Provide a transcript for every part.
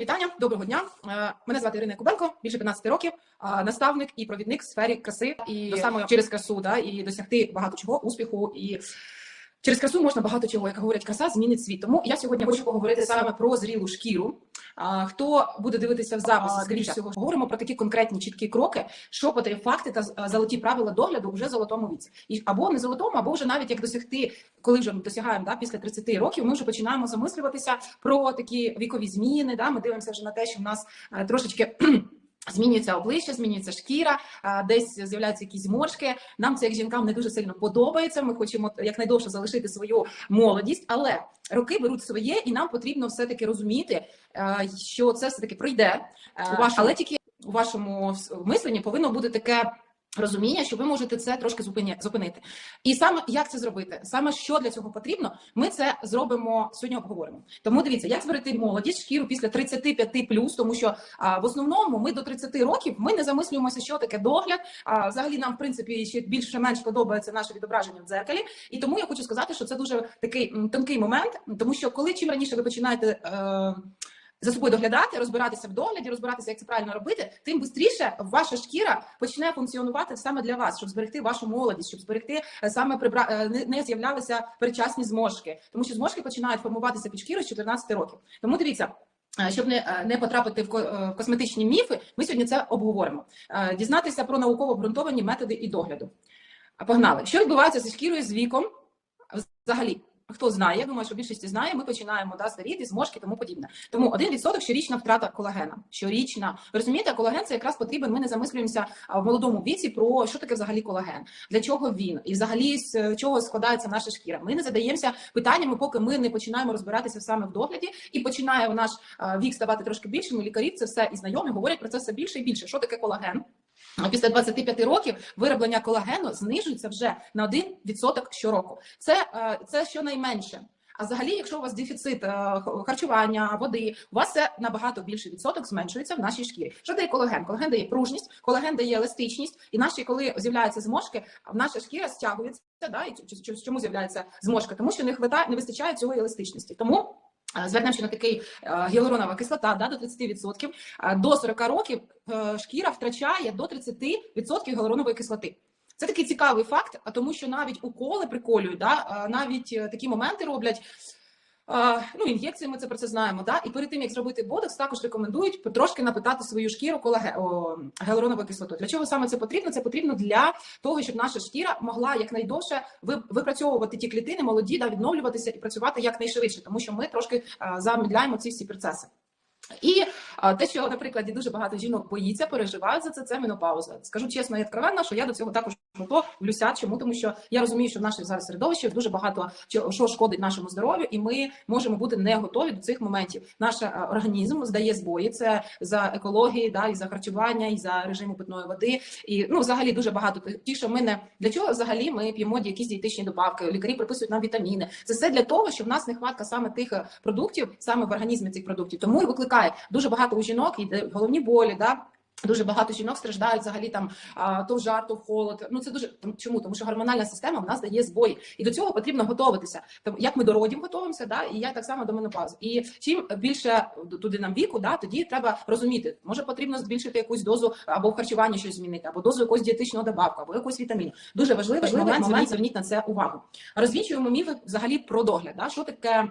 Вітання, доброго дня. Е, Мене звати Ірина Кубенко, більше 15 років, наставник і провідник в сфері краси і до саме через красу, да, і досягти багато чого, успіху. І через красу можна багато чого, як говорять, краса змінить світ. Тому я сьогодні хочу поговорити саме про зрілу шкіру. А, Хто буде дивитися в записі, А, скоріше всього, говоримо про такі конкретні чіткі кроки, шопоти, факти та золоті правила догляду вже в золотому віці. І або не золотому, або вже навіть як досягти, коли вже ми досягаємо да, після 30 років, ми вже починаємо замислюватися про такі вікові зміни. Да, ми дивимося вже на те, що в нас е, трошечки. Змінюється обличчя, змінюється шкіра, десь з'являються якісь зморшки. Нам це як жінкам не дуже сильно подобається. Ми хочемо якнайдовше залишити свою молодість, але роки беруть своє, і нам потрібно все таки розуміти, е, що це все таки пройде. Е, У вашому- але тільки у вашому мисленні повинно бути таке. Розуміння, що ви можете це трошки зупинити, і саме як це зробити, саме що для цього потрібно, ми це зробимо сьогодні. Обговоримо. Тому дивіться, як зберегти молодість шкіру після 35 плюс, тому що а, в основному ми до 30 років ми не замислюємося, що таке догляд. А взагалі нам в принципі ще більше-менш подобається наше відображення в дзеркалі. І тому я хочу сказати, що це дуже такий тонкий момент, тому що коли чим раніше ви починаєте. Е, за собою доглядати, розбиратися в догляді, розбиратися, як це правильно робити, тим швидше ваша шкіра почне функціонувати саме для вас, щоб зберегти вашу молодість, щоб зберегти е, саме прибра... е, не, з'являлися передчасні зморшки, тому що зморшки починають формуватися під шкірою з 14 років. Тому дивіться. е, Щоб не, не потрапити в ко- в косметичні міфи, ми сьогодні це обговоримо. Дізнатися про науково обґрунтовані методи і догляду. Погнали. Що відбувається зі шкірою з віком? Взагалі, хто знає, я думаю, що більшість знає, ми починаємо да, старіти, зморшки, тому подібне. Тому 1% щорічна втрата колагена. Щорічна. Ви розумієте, колаген це якраз потрібен. Ми не замислюємося в молодому віці про що таке взагалі колаген, для чого він, і взагалі з е, чого складається наша шкіра. Ми не задаємося питаннями, поки ми не починаємо розбиратися саме в догляді, і починає наш вік ставати трошки більшим. Лікарів це все і знайомі говорять про це все більше і більше. Що таке колаген? Після 25 років вироблення колагену знижується вже на 1% щороку. Це, е, це щонайменше. А взагалі, якщо у вас дефіцит е, харчування, води, у вас це набагато більший відсоток зменшується в нашій шкірі. Що дає колаген? Колаген дає пружність, колаген дає еластичність, і наші, коли з'являються зморшки, наша шкіра стягується. Да, і чому з'являється зморшка? Тому що не хватає, не вистачає цього еластичності. Тому звернемо ще на такий е, гіалуронова кислота да, до 30%. До 40 років е, шкіра втрачає до 30% гіалуронової кислоти. Це такий цікавий факт, тому що навіть уколи приколюють, да, навіть е, такі моменти роблять. Ну, ін'єкції ми це про це знаємо. Да? І перед тим як зробити ботокс, також рекомендують потрошки напитати свою шкіру колаге... о, гіалуроновою. Для чого саме це потрібно? Це потрібно для того, щоб наша шкіра могла якнайдовше випрацьовувати ті клітини, молоді, да, відновлюватися і працювати якнайшвидше, тому що ми трошки е, замедляємо ці всі процеси. І те, що, наприклад, дуже багато жінок боїться, переживають за це, це менопауза. Скажу чесно і откровенно, що я до цього також готова влюся. Чому? Тому що я розумію, що в нашій зараз середовищі дуже багато що шкодить нашому здоров'ю, і ми можемо бути не готові до цих моментів. Наш е, організм здає збої. Це за екології, да, і за харчування, і за режиму питної води. І ну, взагалі дуже багато ті, що ми не для чого взагалі ми п'ємо якісь дієтичні добавки. Лікарі приписують нам вітаміни. Це все для того, щоб в нас нехватка саме тих е, продуктів, саме в організмі цих продуктів. Тому і викликає дуже багато у жінок і головні болі. Да? Дуже багато жінок страждають взагалі там а, то в жар, то в холод. Ну це дуже чому? Тому що гормональна система в нас дає збої, і до цього потрібно готуватися. Тому як ми до родів готуємося, да, і я так само до менопаузи. І чим більше туди нам віку, да, тоді треба розуміти, може потрібно збільшити якусь дозу або в харчуванні щось змінити, або дозу якогось дієтичного добавку, або якогось вітаміну. Дуже важливий, Важливий момент, момент, зверніть на це увагу. Розвінчуємо міфи взагалі про догляд. Да? Що таке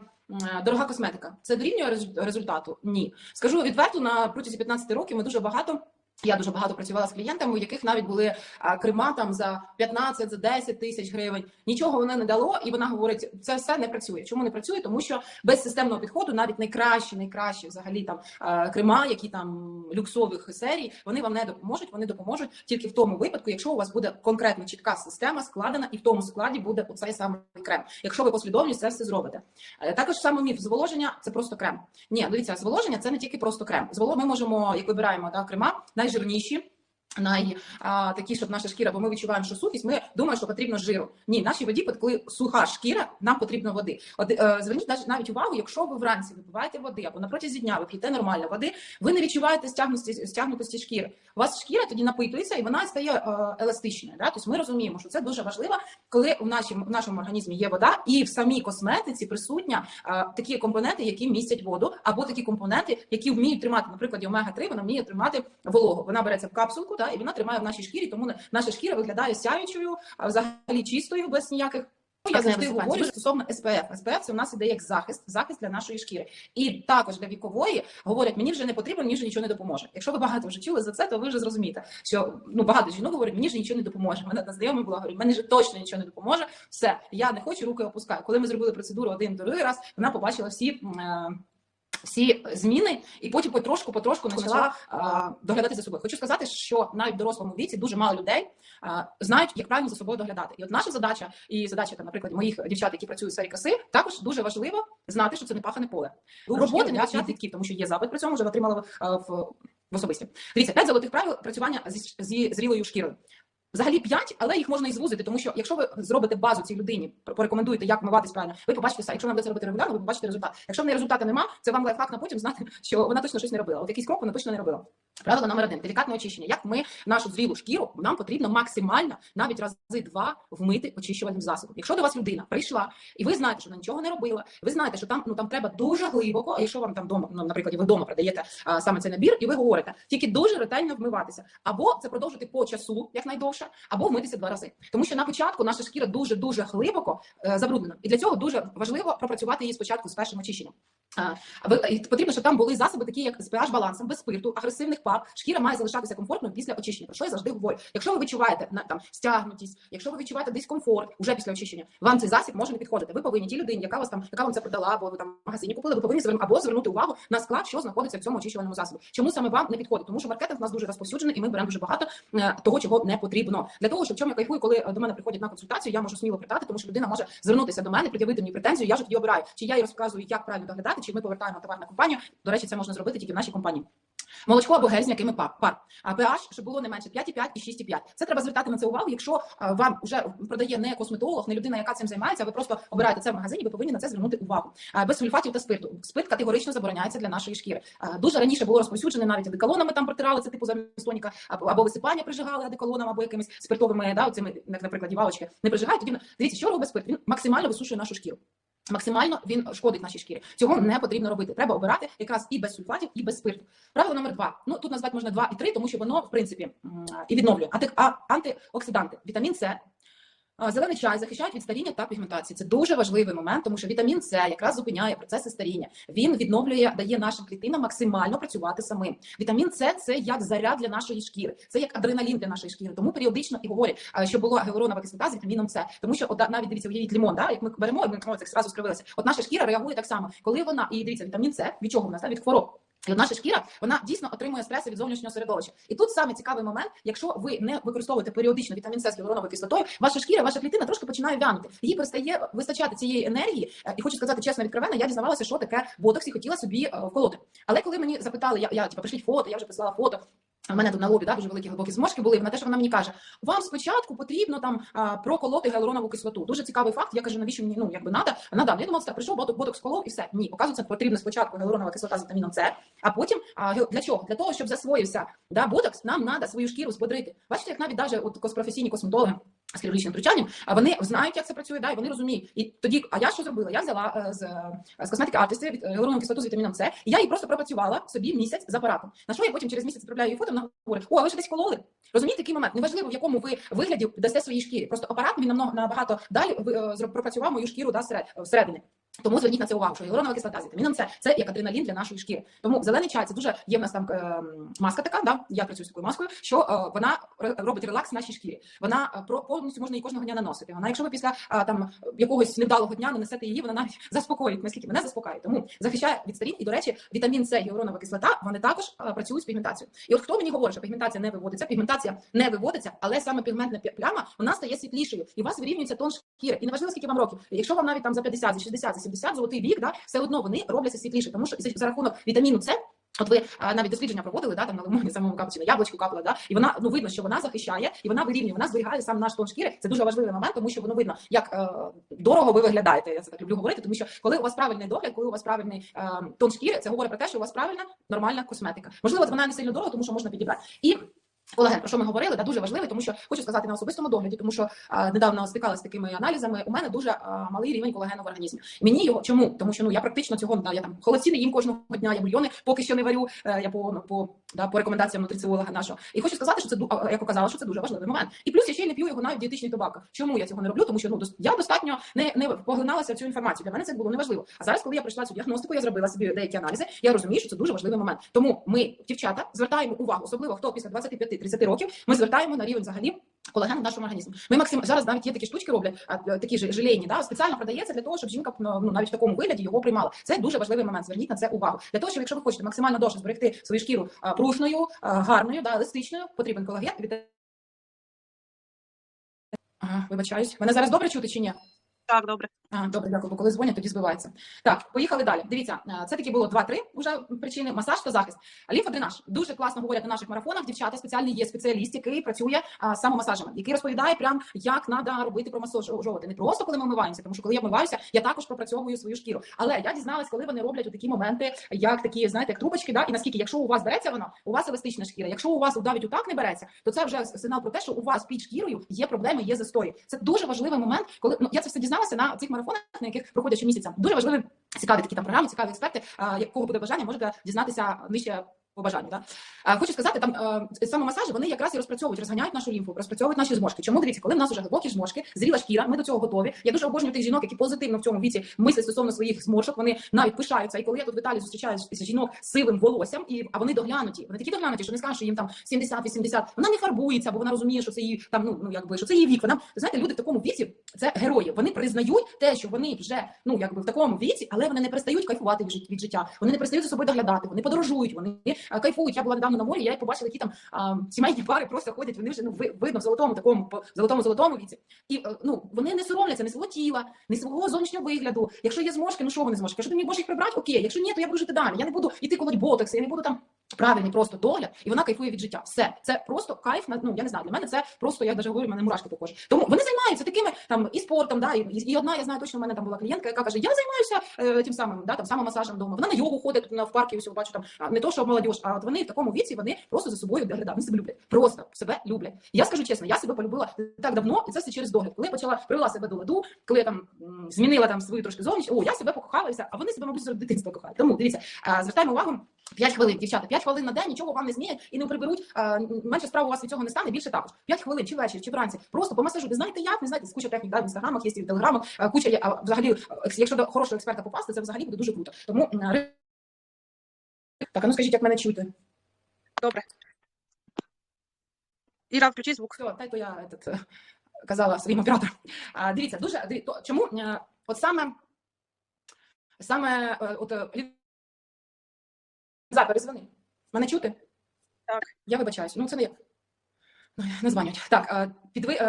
дорога косметика? Це дорівнює резу- результату? Ні. Скажу відверто, на протязі 15 років ми дуже багато. Я дуже багато працювала з клієнтами, у яких навіть були а, крема там за 15, за 10 тисяч гривень. Нічого воно не дало, і вона говорить, це все не працює. Чому не працює? Тому що без системного підходу навіть найкращі, найкращі взагалі там а, крема, які там люксових серій, вони вам не допоможуть. Вони допоможуть тільки в тому випадку, якщо у вас буде конкретно чітка система складена, і в тому складі буде оцей самий крем. Якщо ви послідовно це все зробите. Е, Також саме міф зволоження це просто крем. Ні, дивіться, зволоження це не тільки просто крем. Зволо ми можемо, як вибираємо да, крема, найжирніші. Най а, такі, щоб наша шкіра, бо ми відчуваємо, що сухість, ми думаємо, що потрібно жиру. Ні, нашій воді, коли суха шкіра, нам потрібно води. От е, зверніть навіть- навіть увагу, якщо ви вранці випиваєте води або на протязі дня ви п'єте нормально води, ви не відчуваєте стягнутості, стягнутості шкіри. У вас шкіра тоді напитується і вона стає е, еластичною. Да? Тобто ми розуміємо, що це дуже важливо, коли в нашому, в нашому організмі є вода, і в самій косметиці присутня е, такі компоненти, які містять воду, або такі компоненти, які вміють тримати, наприклад, омега 3 вона вміє тримати вологу. Вона береться в капсулку, да, і вона тримає в нашій шкірі, тому на- наша шкіра виглядає сяючою, а взагалі чистою, без ніяких. Ну, Я завжди говорю стосовно СПФ. СПФ це у нас іде як захист, захист для нашої шкіри. І також для вікової говорять, мені вже не потрібно, мені вже нічого не допоможе. Якщо ви багато вже чули за це, то ви вже зрозумієте, що ну багато жінок говорять, мені вже нічого не допоможе. Мене на знайомий була говорить, мені вже точно нічого не допоможе. Все, я не хочу, руки опускаю. Коли ми зробили процедуру один другий раз, вона побачила всі. е, всі зміни, і потім потрошку, потрошку почала а, доглядати за собою. Хочу сказати, що навіть в дорослому віці дуже мало людей а, знають, як правильно за собою доглядати. І от наша задача, і задача там, наприклад, моїх дівчат, які працюють в сфері краси, також дуже важливо знати, що це не пахане поле. Роботи не почати кіт, тому що є запит при цьому, вже отримала в, в, в особисті. Дивіться, п'ять золотих правил працювання зі, зі зрілою шкірою. Взагалі п'ять, але їх можна і звузити, тому що якщо ви зробите базу цій людині, порекомендуєте, як вмиватись правильно, ви побачите все. Якщо вона буде це робити регулярно, ви побачите результат. Якщо в неї результату нема, це вам лайфхак на потім знати, що вона точно щось не робила. От якийсь крок вона точно не робила. Правило номер один делікатне очищення. Як ми нашу зрілу шкіру, нам потрібно максимально навіть рази два вмити очищувальним засобом. Якщо до вас людина прийшла, і ви знаєте, що вона нічого не робила, ви знаєте, що там ну там треба дуже глибоко. А якщо вам там вдома, ну наприклад, ви вдома продаєте а, саме цей набір, і ви говорите, тільки дуже ретельно вмиватися, або це продовжити по часу, як найдовше, або вмитися два рази. Тому що на початку наша шкіра дуже дуже глибоко е, забруднена, і для цього дуже важливо пропрацювати її спочатку з першим очищенням. Ви- потрібно, щоб там були засоби, такі як з pH балансом, без спирту, агресивних пар. Шкіра має залишатися комфортною після очищення. Про що я завжди говорю? Якщо ви відчуваєте там стягнутість, якщо ви відчуваєте дискомфорт уже після очищення, вам цей засіб може не підходити. Ви повинні тій людині, яка вас там, яка вам це продала, або ви там в магазині купили, ви повинні звернути або звернути увагу на склад, що знаходиться в цьому очищувальному засобі. Чому саме вам не підходить? Тому що маркетинг у нас дуже розповсюджений, і ми беремо дуже багато е, того, чого не потрібно. Для того, щоб чому я кайфую, коли е, до мене приходять на консультацію, я можу сміло питати, тому що людина може звернутися до мене, пред'явити мені претензію. Я ж тоді обираю, чи я їй розказую, як правильно доглядати, чи ми повертаємо товар на компанію. До речі, це можна зробити тільки в нашій компанії. Молочко або гель з м'якими пар. А pH, щоб було не менше 5,5 і 6,5. Це треба звертати на це увагу. Якщо вам вже продає не косметолог, не людина, яка цим займається, ви просто обираєте це в магазині, ви повинні на це звернути увагу. Без сульфатів та спирту. Спирт категорично забороняється для нашої шкіри. Дуже раніше було розповсюджене навіть одеколонами там протирали це типу замість тоніка, або, або висипання прижигали одеколоном, або якимись спиртовими, да, цими, як, наприклад, дівалочки, не прижигають. Тоді дивіться, що робить спирт? Він максимально висушує нашу шкіру. Максимально він шкодить нашій шкірі. Цього не потрібно робити. Треба обирати якраз і без сульфатів, і без спирту. Правило номер два. Ну тут назвати можна два і три, тому що воно в принципі і відновлює. Антиоксиданти, вітамін С. Зелений чай захищають від старіння та пігментації. Це дуже важливий момент, тому що вітамін С якраз зупиняє процеси старіння. Він відновлює, дає нашим клітинам максимально працювати самим. Вітамін С це як заряд для нашої шкіри, це як адреналін для нашої шкіри. Тому періодично і говорять, що була гіалуронова кислота з вітаміном С. Тому що от, навіть дивіться, уявіть лимон, да? як ми беремо, ми о, це зразу скривилося. От наша шкіра реагує так само, коли вона і дивіться, вітамін С від чого в нас да? від хвороб. Наша шкіра вона дійсно отримує стреси від зовнішнього середовища. І тут саме цікавий момент, якщо ви не використовуєте періодично вітамін С з гіалуроновою кислотою, ваша шкіра, ваша клітина трошки починає вянути. Їй перестає вистачати цієї енергії. Е, І хочу сказати чесно, відкровенно, я дізнавалася, що таке ботокс і хотіла собі е, вколоти. Але коли мені запитали, я, я типу, пришліть фото, я вже прислала фото. У мене тут на лобі да, дуже великі глибокі зморшки були. Вона теж вона мені каже: вам спочатку потрібно там проколоти гіалуронову кислоту. Дуже цікавий факт. Я кажу, навіщо мені ну якби надо? Надам. Я думала, так прийшов боток, боток сколов і все. Ні, оказується, потрібно спочатку гіалуронова кислота з вітаміном С, а потім а, для чого? Для того, щоб засвоївся да, ботокс, нам треба свою шкіру сподрити. Бачите, як навіть навіть от кос- професійні косметологи. З хірургічним втручанням, а вони знають, як це працює, да, і вони розуміють. І тоді, а я що зробила? Я взяла е, з, е, з косметики артисти від гіалуронову кислоту з вітаміном С, і я її просто пропрацювала собі місяць з апаратом. На що я потім через місяць відправляю її фото, вона говорить, о, а ви ж десь кололи. Розумієте, такий момент. Неважливо, в якому ви вигляді дасте своїй шкірі. Просто апарат він намного набагато далі е, пропрацював мою шкіру да, всередині. Тому зверніть на це увагу, що гіалуронова кислота з вітаміном С це як адреналін для нашої шкіри. Тому зелений чай це дуже є в нас там е, маска така. Да? Я працюю з такою маскою, що е, вона робить релакс нашій шкірі. Вона е, повністю можна її кожного дня наносити. Вона, якщо ви після е, там якогось невдалого дня нанесете її, вона навіть заспокоїть, наскільки мене заспокоює. Тому захищає від старінь. І до речі, вітамін С, гіалуронова кислота, вони також працюють з пігментацією. І от хто мені говорить, що пігментація не виводиться, пігментація не виводиться, але саме пігментна пляма вона стає світлішою, і у вас вирівнюється тон шкіри. І неважливо, скільки вам років. Якщо вам навіть там за 50, за 60, за 70, золотий вік, да, все одно вони робляться світліше, тому що за, рахунок вітаміну С От ви навіть дослідження проводили, да, там на лимоні самому капці, на яблучку капала, да, і вона ну видно, що вона захищає і вона вирівнює, вона зберігає сам наш тон шкіри. Це дуже важливий момент, тому що воно видно, як е, дорого ви виглядаєте. Я це так люблю говорити, тому що коли у вас правильний догляд, коли у вас правильний е, тон шкіри, це говорить про те, що у вас правильна нормальна косметика. Можливо, вона не сильно дорого, тому що можна підібрати. І Колаген, про що ми говорили, да, дуже важливий, тому що хочу сказати на особистому догляді, тому що а, недавно стикалася з такими аналізами. У мене дуже а, малий рівень колагену в організмі. Мені його чому? Тому що ну я практично цього да, я там холодці не їм кожного дня, я бульйони поки що не варю. Е, я по ну, по да, по рекомендаціям нутриціолога нашого. І хочу сказати, що це як казала, що це дуже важливий момент. І плюс я ще й не п'ю його навіть в дієтичних добавках. Чому я цього не роблю? Тому що ну я достатньо не, не поглиналася в цю інформацію. Для мене це було неважливо. А зараз, коли я прийшла цю діагностику, я зробила собі деякі аналізи. Я розумію, що це дуже важливий момент. Тому ми, дівчата, звертаємо увагу, особливо хто після 25-30 років, ми звертаємо на рівень взагалі. Колагену в нашому організмі. Ми максим зараз навіть є такі штучки роблять, е, такі ж желейні, да, спеціально продається для того, щоб жінка ну, навіть в такому вигляді його приймала. Це дуже важливий момент. Зверніть на це увагу. Для того, щоб якщо ви хочете максимально довше зберегти свою шкіру а, гарною, да, еластичною, потрібен колаген. Вибачаюсь. Мене зараз добре чути чи ні? Так, добре. Добре, дякую, бо коли дзвонять, тоді збивається. Так, поїхали далі. Дивіться, е, це такі було два-три вже причини: масаж та захист. Лімфодренаж. Дуже класно говорять на наших марафонах. Дівчата спеціальний є спеціаліст, який працює а, з самомасажами, який розповідає прям, як треба робити промасажувати. Не просто коли ми вмиваємося, тому що коли я вмиваюся, я також пропрацьовую свою шкіру. Але я дізналась, коли вони роблять у такі моменти, як такі, знаєте, як трубочки, да, і наскільки, якщо у вас береться воно, у вас еластична шкіра. Якщо у вас навіть отак не береться, то це вже сигнал про те, що у вас під шкірою є проблеми, є застої. Це дуже важливий момент, коли ну я це все дізналася на цих марафонах, на яких проходять щомісяця. Дуже важливий, цікаві такі там програми, цікаві експерти. Якого буде бажання, можете дізнатися нижче по бажанню. Да? Хочу сказати, там е, самомасажі вони якраз і розпрацьовують, розганяють нашу лімфу, розпрацьовують наші зможки. Чому дивіться, коли в нас вже глибокі зможки, зріла шкіра, ми до цього готові. Я дуже обожнюю тих жінок, які позитивно в цьому віці мислять стосовно своїх зморшок. Вони навіть пишаються. І коли я тут в Італії зустрічаюся з жінок сивим волоссям, і а вони доглянуті. Вони такі доглянуті, що не скажуть, що їм там 70-80. Вона не фарбується, бо вона розуміє, що це її там, ну ну якби що це її вік. Вона знаєте, люди в такому віці це герої. Вони признають те, що вони вже ну якби в такому віці, але вони не перестають кайфувати від жит- від життя. Вони не перестають за собою доглядати. Вони подорожують, вони кайфують. Я була недавно на морі. Я побачила, які там а, сімейні пари просто ходять. Вони вже ну ви- видно в золотому такому по золотому золотому віці. І е, ну вони не соромляться не свого тіла, не свого зовнішнього вигляду. Якщо є зможки, ну що вони зможки? Якщо ти мені можеш їх прибрати, окей. Якщо ні, то я буду жити далі. Я не буду іти колоть ботокси, я не буду там. Правильний просто догляд, і вона кайфує від життя. Все, це просто кайф. Ну я не знаю. Для мене це просто я навіть говорю, в мене мурашки також. Тому вони займаються такими там і спортом. Да, і, і одна я знаю точно. в мене там була клієнтка, яка каже: Я займаюся е, тим самим, да, там самомасажем вдома. Вона на йогу ходить на в парку. Усього бачу там не то, що молодіж, а от вони в такому віці вони просто за собою доглядають. Вони себе люблять. Просто себе люблять. Я скажу чесно, я себе полюбила так давно, і це все через догляд. Коли я почала привела себе до ладу, коли я там змінила там свою трошки зовнішність, о, я себе покохалася, а вони себе, мабуть, з дитинства кохають. Тому дивіться, звертаємо увагу. 5 хвилин, дівчата, 5 хвилин на день нічого вам не змінять і не приберуть. А, менше справ у вас від цього не стане, більше також. 5 хвилин, чи ввечері, чи вранці. Просто по масажу. Ви знаєте як, не знаєте, з куча технік, да, в інстаграмах є в телеграмах, куча є. А взагалі, е, якщо до хорошого експерта попасти, це взагалі буде дуже круто. Тому так, а ну скажіть, як мене чути? Добре. Іра, включи звук. Все, та й то я этот, е, казала своїм операторам. А, дивіться, дуже диві- то, чому е, от саме саме е, от Ліза, перезвони. Мене чути? Так. Я вибачаюсь. Ну це не як. Ну, Не дзвонять. Так,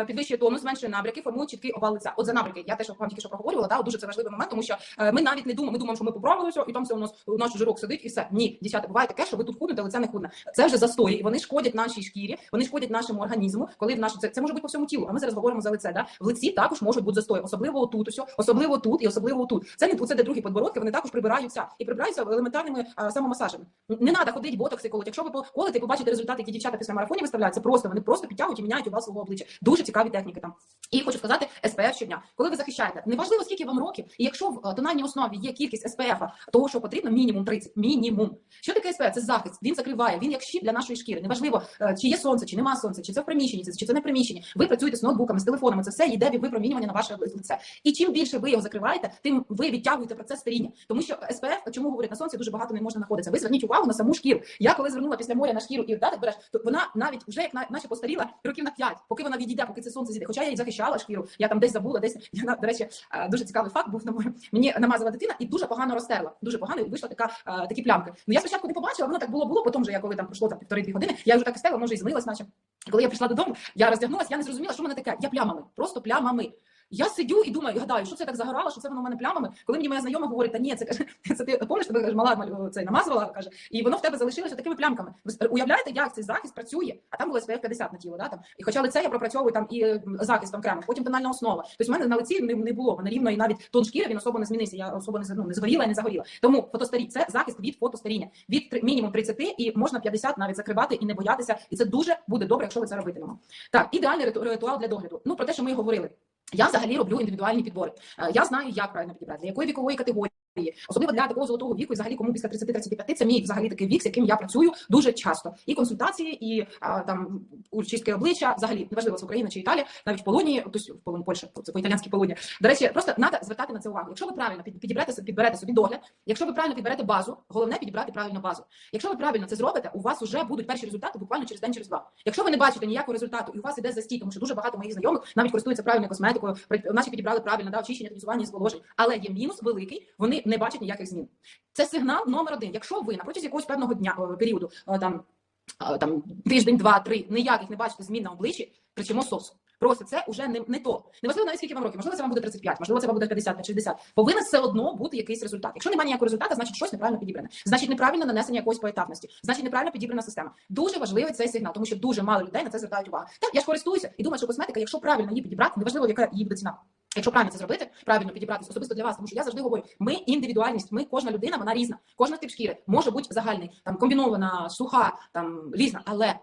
підвищує тонус, зменшує набряки, формує чіткий овал лиця. От за набряки, я теж вам тільки що проговорювала, от дуже це важливий момент, тому що е, ми навіть не думаємо, ми думаємо, що ми поправилися, і там все у нас у наш жирок сидить, і все. Ні, дівчата, буває таке, що ви тут худнете, лице не худне. Це вже застої, і вони шкодять нашій шкірі, вони шкодять нашому організму. Коли в наш це, це може бути по всьому тілу. А ми зараз говоримо за лице. Да? В лиці також можуть бути застої, особливо тут, ось, особливо тут і особливо тут. Це не це де другі подбородки, вони також прибираються і прибираються елементарними а, самомасажами. Не треба ходити ботокси колоть. Якщо ви колите побачите результати, які дівчата після марафонів виставляють, це просто вони просто підтягують і міняють у вас свого обличчя. Дуже цікаві техніки там. І хочу сказати, SPF щодня. Коли ви захищаєте, неважливо скільки вам років, і якщо в е, тональній основі є кількість SPF, того що потрібно, мінімум 30. Мінімум. Що таке SPF? Це захист. Він закриває, він як щит для нашої шкіри. Неважливо, е, чи є сонце, чи нема сонця, чи це в приміщенні, чи це не в приміщенні. Ви працюєте з ноутбуками, з телефонами. Це все йде від випромінювання на ваше лице. І чим більше ви його закриваєте, тим ви відтягуєте процес старіння. Тому що SPF, чому говорять на сонці, дуже багато не можна знаходитися. Ви зверніть увагу на саму шкіру. Я коли звернула після моря на шкіру і да, так береш, то вона навіть вже як на- наче постаріла років на 5, поки вона відійде, поки це сонце зійде. Хоча я її захищала шкіру, я там десь забула, десь я до речі, е, дуже цікавий факт був на морі. Мені намазала дитина і дуже погано розтерла. Дуже погано і вийшла така е, такі плямки. Ну я спочатку не побачила, воно так було було. Потім вже я коли там пройшло там півтори-дві години, я вже так стерла, може і змилась, наче. Коли я прийшла додому, я роздягнулася, я не зрозуміла, що в мене таке. Я плямами, просто плямами. Я сидю і думаю, гадаю, що це так загорало, що це воно в мене плямами. Коли мені моя знайома говорить, та ні, це каже, це ти помниш, тебе каже, мала це намазувала, каже, і воно в тебе залишилося такими плямками. Ви уявляєте, як цей захист працює? А там було SPF 50 на тіло, да там. І хоча лице я пропрацьовую там і е, захистом кремом, потім тональна основа. Тобто в мене на лиці не, не було. Мене рівно і навіть тон шкіри він особо не змінився. Я особо не, ну, не згоріла і не загоріла. Тому фотостарі це захист від фотостаріння. Від мінімум 30 і можна 50 навіть закривати і не боятися. І це дуже буде добре, якщо ви це робитимемо. Так, ідеальний риту- ритуал для догляду. Ну про те, що ми говорили. Я взагалі роблю індивідуальні підбори. Е, Я знаю, як правильно підібрати, для якої вікової категорії, особливо для такого золотого віку, і взагалі кому після 30-35, це мій взагалі такий вік, з яким я працюю дуже часто. І консультації, і а, там чистки обличчя, взагалі неважливо, це Україна чи Італія, навіть в Полонії, тобто в Полоні Польща, це по-італійськи Полонія. До речі, просто треба звертати на це увагу. Якщо ви правильно під- підіберете підберете собі догляд, якщо ви правильно підберете базу, головне підібрати правильно базу. Якщо ви правильно це зробите, у вас вже будуть перші результати буквально через день, через два. Якщо ви не бачите ніякого результату, і у вас іде застій, тому що дуже багато моїх знайомих навіть користуються правильною косметикою, наші підібрали правильно да, очищення, тонізування, зволоження, але є мінус великий, вони не бачать ніяких змін. Це сигнал номер один. Якщо ви на протязі якогось певного дня е, періоду е, там. е, Там тиждень, два, три, ніяких не бачите змін на обличчі, кричимо сос. Просто це вже не, не то. Неважливо навіть скільки вам років, можливо, це вам буде 35, можливо, це вам буде 50 та 60. Повинен все одно бути якийсь результат. Якщо немає ніякого результату, значить щось неправильно підібране. Значить, неправильно нанесення якоїсь поетапності, значить неправильно підібрана система. Дуже важливий цей сигнал, тому що дуже мало людей на це звертають увагу. Так, я ж користуюся і думаю, що косметика, якщо правильно її підібрати, неважливо, яка її буде ціна. Якщо правильно це зробити, правильно підібрати особисто для вас, тому що я завжди говорю, ми індивідуальність, ми кожна людина, вона різна. Кожна тип шкіри може бути загальний, там комбінована, суха, там різна, але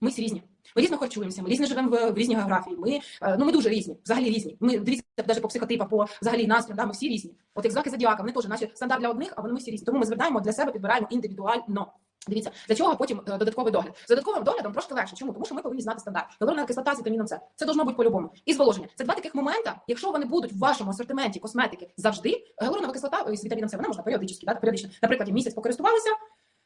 ми всі різні. Ми різно харчуємося, ми різно живемо в, в різній географії. Ми е, ну ми дуже різні, взагалі різні. Ми дивіться навіть по психотипах, по взагалі настроям, да, ми всі різні. От як знаки зодіака, вони теж наші стандарт для одних, а вони всі різні. Тому ми звертаємо для себе, підбираємо індивідуально. Дивіться, для чого потім е, додатковий догляд. З додатковим доглядом трошки легше. Чому? Тому що ми повинні знати стандарт. Гіалуронова кислота з вітаміном С. Це должно бути по-любому. І зволоження. Це два таких момента. Якщо вони будуть в вашому асортименті косметики завжди, гіалуронова кислота е, з вітаміном С, вона можна періодично, да, періодично. Наприклад, місяць покористувалися,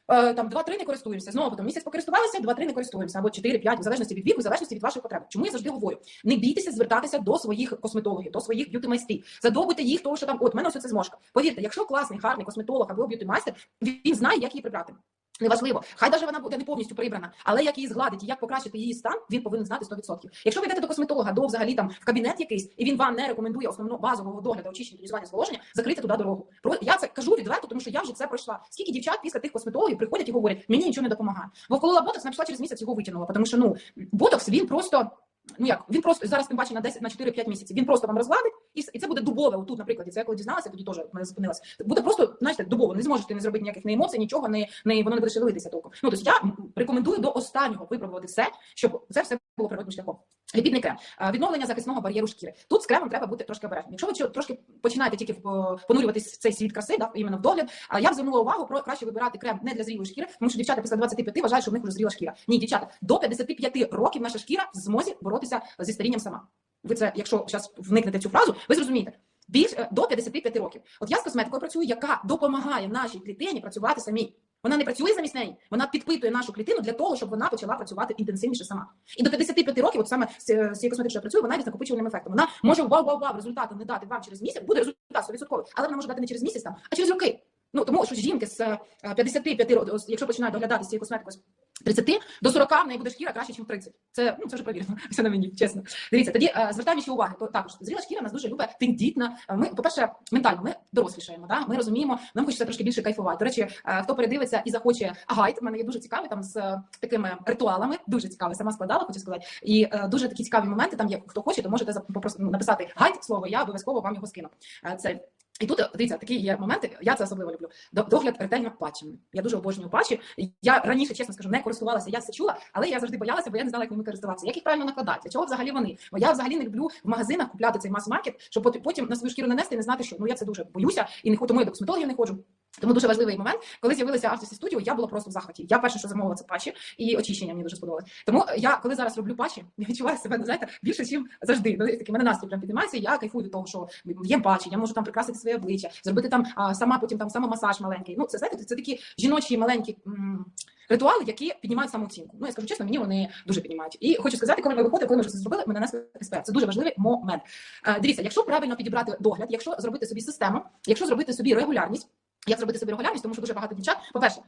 е, там 2-3 не користуємося. Знову потім місяць покористувалися, 2-3 не користуємося, або 4-5, в залежності від віку, в залежності від вашої потреби. Чому я завжди говорю? Не бійтеся звертатися до своїх косметологів, до своїх б'юти-майстрів. Задовбуйте їх, того, що там, от, мене ось це зможка. Повірте, якщо класний, гарний косметолог або б'юти-майстер, він знає, як її прибрати. Неважливо, хай даже вона буде не повністю прибрана, але як її згладити, як покращити її стан, він повинен знати 100%. Якщо ви йдете до косметолога, до взагалі там в кабінет якийсь, і він вам не рекомендує основного базового догляду, очищення, тонізування, зволоження, закрити туди дорогу. Про я це кажу відверто, тому що я вже це пройшла. Скільки дівчат після тих косметологів приходять і говорять, мені нічого не допомагає. Бо вколола ботокс, напішла через місяць його витягнула, тому що ну ботокс він просто. Ну як він просто зараз тим бачить на 10, на 4-5 місяців. Він просто вам розгладить, і, і це буде дубове. Отут, наприклад, це я коли дізналася, тоді теж мене зупинилася. Буде просто, знаєте, дубово. Не зможете не зробити ніяких не емоцій, нічого, не, не воно не буде шевелитися толком. Ну тобто я рекомендую до останнього випробувати все, щоб це все було природним шляхом. Ліпідний крем, Е, відновлення захисного бар'єру шкіри. Тут з кремом треба бути трошки обережним. Якщо ви трошки починаєте тільки в- понурюватись в цей світ краси, да, іменно в догляд, а я б звернула увагу про краще вибирати крем не для зрілої шкіри, тому що дівчата після 25 вважають, що в них вже зріла шкіра. Ні, дівчата, до 55 років наша шкіра в змозі боротися зі старінням сама. Ви це, якщо зараз вникнете в цю фразу, ви зрозумієте. Більш е, до 55 років. От я з косметикою працюю, яка допомагає нашій клітині працювати самій. Вона не працює замість неї, вона підпитує нашу клітину для того, щоб вона почала працювати інтенсивніше сама. І до 55 років, от саме з е, цією косметичною що я вона з накопичувальним ефектом. Вона може вау вау вау результати не дати вам через місяць, буде результат 100%, але вона може дати не через місяць там, а через роки. Ну тому що жінки з е, 55 років, якщо починають доглядати з цією косметикою 30 до 40 в неї буде шкіра краще, ніж в 30. Це ну це вже провірено. Все на мені, чесно. Дивіться, тоді е, звертаємо ще уваги. То також зріла шкіра нас дуже любить тендітна. Е, Ми, по-перше, ментально ми дорослішаємо. Да? Ми розуміємо, нам хочеться трошки більше кайфувати. До речі, е, хто передивиться і захоче гайд, в мене є дуже цікавий там з е, такими ритуалами. Дуже цікавий, сама складала, хочу сказати. І е, дуже такі цікаві моменти. Там є хто хоче, то можете зап- написати гайд слово. Я обов'язково вам його скину. Е, Це і тут дивіться, такі є моменти. Я це особливо люблю. Догляд ретельно патчами. Я дуже обожнюю патчі. Я раніше, чесно скажу, не користувалася. Я це чула, але я завжди боялася, бо я не знала, як ними користуватися. Як їх правильно накладати? Для чого взагалі вони? Бо я взагалі не люблю в магазинах купляти цей мас-маркет, щоб потім- на свою шкіру нанести і не знати, що ну я це дуже боюся і не тому я до косметологів не ходжу. Тому дуже важливий момент, коли з'явилися авторські студіо, я була просто в захваті. Я перше, що замовила, це патчі і очищення мені дуже сподобалось. Тому я, коли зараз роблю патчі, я відчуваю себе, ну, знаєте, більше, ніж завжди. Ну, таки, мене настрій прям піднімається, я кайфую від того, що є патчі, я можу там прикрасити своє обличчя, зробити там а, сама потім там самомасаж маленький. Ну, це знаєте, це такі жіночі маленькі. м, Ритуали, які піднімають самооцінку. Ну я скажу чесно, мені вони дуже піднімають. І хочу сказати, коли ми виходимо, коли ми вже зробили, ми нанесли експерт. Це дуже важливий момент. Е, Дивіться, якщо правильно підібрати догляд, якщо зробити собі систему, якщо зробити собі регулярність. Як зробити собі регулярність, тому що дуже багато дівчат. По-перше,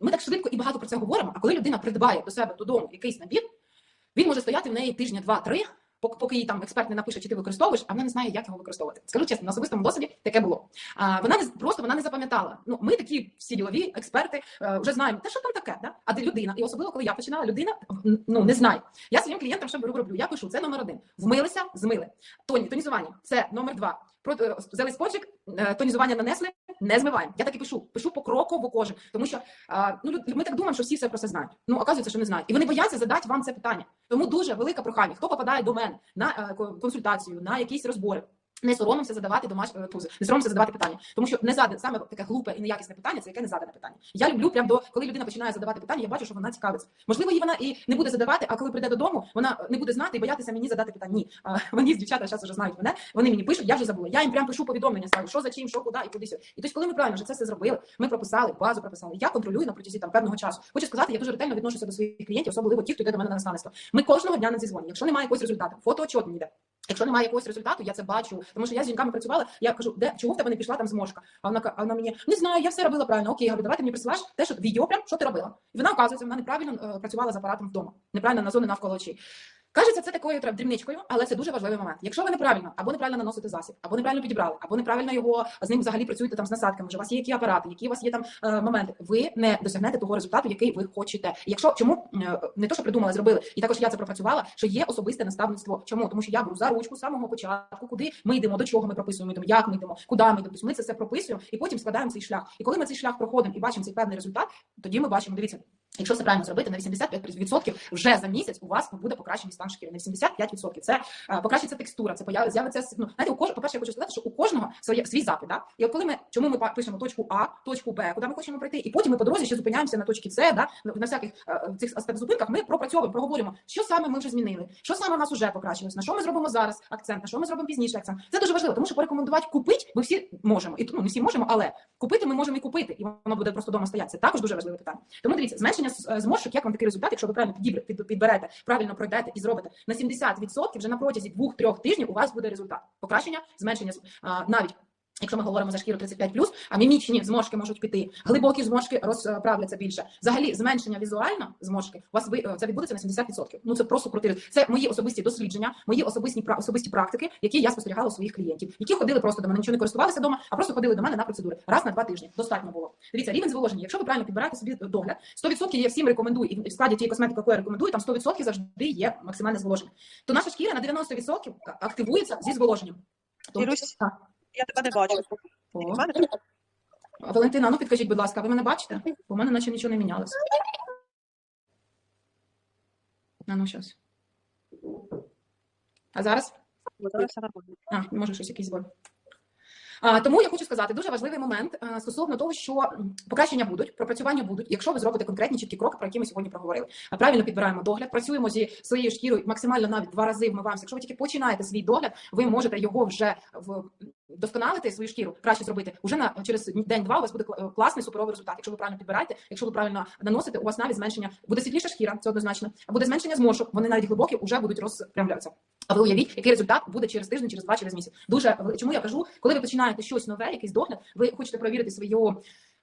ми так швидко і багато про це говоримо. А коли людина придбає до себе додому якийсь набір, він може стояти в неї тижня, два-три, поки, їй там експерт не напише, чи ти використовуєш, а вона не знає, як його використовувати. Скажу чесно, на особистому досвіді таке було. А, вона не просто вона не запам'ятала. Ну, ми такі всі ділові експерти е, вже знаємо, те, що там таке, да? а де людина, і особливо, коли я починала, людина ну не знає. Я своїм клієнтам що роблю. Я пишу, це номер один. Вмилися, змили. Тоні, тонізування, це номер два. Е, взяли спонжик, е, тонізування нанесли, не змиваємо. Я так і пишу, пишу покроково кожен, тому що ну ми так думаємо, що всі все про це знають. Ну оказується, що не знають, і вони бояться задати вам це питання. Тому дуже велике прохання. Хто попадає до мене на е, консультацію, на якісь розбори. Не соромимося задавати домаш... е, тузи, не соромимося задавати питання, тому що не задане саме таке глупе і неякісне питання, це яке не задане питання. Я люблю прям до коли людина починає задавати питання, я бачу, що вона цікавиться. Можливо, її вона і не буде задавати, а коли прийде додому, вона не буде знати і боятися мені задати питання. Ні, а, мені дівчата зараз вже знають мене. Вони мені пишуть, я вже забула. Я їм прям пишу повідомлення, ставлю, що за чим, що куди і куди сюди. І тобто, коли ми правильно вже це все зробили, ми прописали, базу прописали. Я контролюю на протязі там певного часу. Хочу сказати, я дуже ретельно відношуся до своїх клієнтів, особливо ті, хто йде до мене на наставництво. Ми кожного дня на зізвоні. Якщо немає якогось результату, фотоотчет мені йде. Якщо немає якогось результату, я це бачу. Тому що я з жінками працювала. Я кажу, де чого в тебе не пішла там зморшка? А вона вона мені не знаю, я все робила правильно. Окей, я говорю, давай ти мені присилаєш те, що відео прям що ти робила. І вона оказується, вона неправильно е, працювала з апаратом вдома, неправильно на зони навколо очей. Кажеться, це такою дрібничкою, але це дуже важливий момент. Якщо ви неправильно або неправильно наносите засіб, або неправильно підібрали, або неправильно його з ним взагалі працюєте там з насадками. Вже у вас є які апарати, які у вас є там е, моменти. Ви не досягнете того результату, який ви хочете. Якщо чому е, не то, що придумали, зробили, і також я це пропрацювала, що є особисте наставництво. Чому? Тому що я беру за ручку з самого початку, куди ми йдемо, до чого ми прописуємо, йдемо, як ми йдемо, куди ми йдемо. Тобто ми це все прописуємо і потім складаємо цей шлях. І коли ми цей шлях проходимо і бачимо цей певний результат, тоді ми бачимо, дивіться. Якщо все правильно зробити на 85% вже за місяць у вас буде покращений стан шкіри. На 75% це покращиться текстура, це появи з'явиться ну, знаєте, у кожного, по-перше, я хочу сказати, що у кожного своє свій запит. Да? І от коли ми чому ми пишемо точку А, точку Б, куди ми хочемо прийти, і потім ми по дорозі ще зупиняємося на точці С, да? на, всяких е, цих зупинках ми пропрацьовуємо, проговоримо, що саме ми вже змінили, що саме у нас вже покращилось, на що ми зробимо зараз акцент, на що ми зробимо пізніше акцент. Це дуже важливо, тому що порекомендувати купити ми всі можемо. І ну, не всі можемо, але купити ми можемо і купити, і воно буде просто вдома стояти. Це також дуже важливе питання. Тому дивіться, зменшення з- е, зморшок, як вам такий результат, якщо ви правильно підберете, правильно пройдете і зробите на 70% вже на протязі 2-3 тижнів у вас буде результат. Покращення, зменшення навіть. Якщо ми говоримо за шкіру 35+, а мімічні зморшки можуть піти, глибокі зморшки розправляться більше. Взагалі, зменшення візуально зморшки у вас е, це відбудеться на 70%. Ну це просто крутий. Це мої особисті дослідження, мої особисті особисті практики, які я спостерігала у своїх клієнтів, які ходили просто до мене, нічого не користувалися вдома, а просто ходили до мене на процедури раз на два тижні. Достатньо було. Дивіться, рівень зволоження. Якщо ви правильно підбираєте собі догляд, 100% я всім рекомендую, і в складі тієї косметики, яку я рекомендую, там 100% завжди є максимальне зволоження. То наша шкіра на 90% активується зі зволоженням. Так. Я тебе не бачу. О. Валентина, ну підкажіть, будь ласка, ви мене бачите? Бо в мене наче нічого не мінялося. А ну щас. А зараз? Зараз все нормально. А, може, щось якийсь збой. Тому я хочу сказати дуже важливий момент стосовно того, що покращення будуть, пропрацювання будуть, якщо ви зробите конкретні чіткі кроки, про які ми сьогодні проговорили. Правильно підбираємо догляд, працюємо зі своєю шкірою максимально навіть два рази вмиваємося. Якщо ви тільки починаєте свій догляд, ви можете його вже в вдосконалити свою шкіру, краще зробити. Уже на через день-два у вас буде кла- класний суперовий результат. Якщо ви правильно підбираєте, якщо ви правильно наносите, у вас навіть зменшення буде світліша шкіра, це однозначно. Буде зменшення зморшок, вони навіть глибокі вже будуть розпрямлятися. А ви уявіть, який результат буде через тиждень, через два, через місяць. Дуже чому я кажу, коли ви починаєте щось нове, якийсь догляд, ви хочете провірити свою.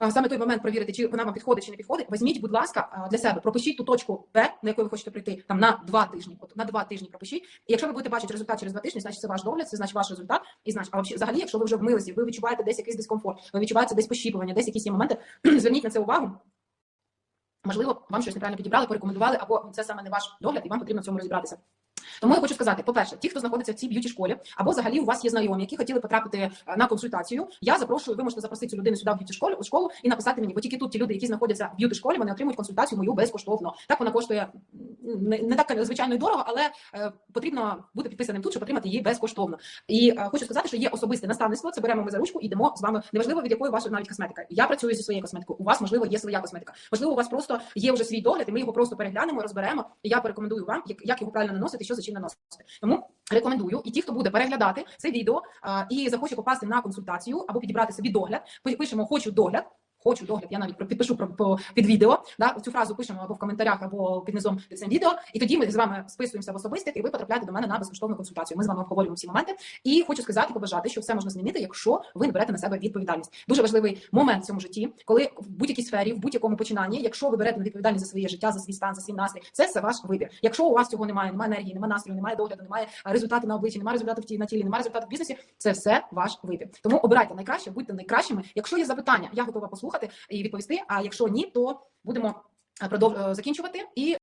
Саме той момент провірити, чи вона вам підходить чи не підходить. Візьміть, будь ласка, для себе пропишіть ту точку Б, на яку ви хочете прийти, там на два тижні. От на два тижні пропишіть. І якщо ви будете бачити результат через два тижні, значить це ваш догляд, це значить ваш результат. І значить, а взагалі, якщо ви вже вмилися, ви відчуваєте десь якийсь дискомфорт, ви відчуваєте десь пощіпування, десь якісь моменти. Зверніть на це увагу. Можливо, вам щось неправильно підібрали, порекомендували, або це саме не ваш догляд, і вам потрібно в цьому розібратися. Тому я хочу сказати: по-перше, ті, хто знаходиться в цій б'юті школі, або взагалі у вас є знайомі, які хотіли потрапити е, на консультацію. Я запрошую, ви можете запросити цю людину сюди в б'юті школу школу і написати мені, бо тільки тут ті люди, які знаходяться в б'юті школі, вони отримують консультацію мою безкоштовно. Так вона коштує не, не так звичайно й дорого, але е, потрібно бути підписаним тут, щоб отримати її безкоштовно. І е, хочу сказати, що є особисте наставництво. Це беремо ми за ручку і йдемо з вами. Неважливо від якої ваша навіть косметика. Я працюю зі своєю косметикою. У вас можливо є своя косметика. Можливо, у вас просто є вже свій догляд, і ми його просто переглянемо, розберемо. І я порекомендую вам, як, як його правильно наносити, що за чим наносити. Тому рекомендую, і ті, хто буде переглядати це відео і захоче попасти на консультацію або підібрати собі догляд, пи- пишемо хочу догляд. Хочу догляд, я навіть про- підпишу про, по- під відео. Да, цю фразу пишемо або в коментарях, або під низом під цим відео. І тоді ми з вами списуємося в особистих, і ви потрапляєте до мене на безкоштовну консультацію. Ми з вами обговорюємо всі моменти. І хочу сказати, побажати, що все можна змінити, якщо ви не берете на себе відповідальність. Дуже важливий момент в цьому житті, коли в будь-якій сфері, в будь-якому починанні, якщо ви берете на відповідальність за своє життя, за свій стан, за свій настрій, це все ваш вибір. Якщо у вас цього немає, немає енергії, немає настрою, немає догляду, немає результату на обличчі, немає результату в ті- на тілі, немає результату в бізнесі, це все ваш вибір. Тому обирайте найкраще, будьте найкращими. Якщо є запитання, я готова послухати і відповісти. А якщо ні, то будемо а, продов... е, закінчувати і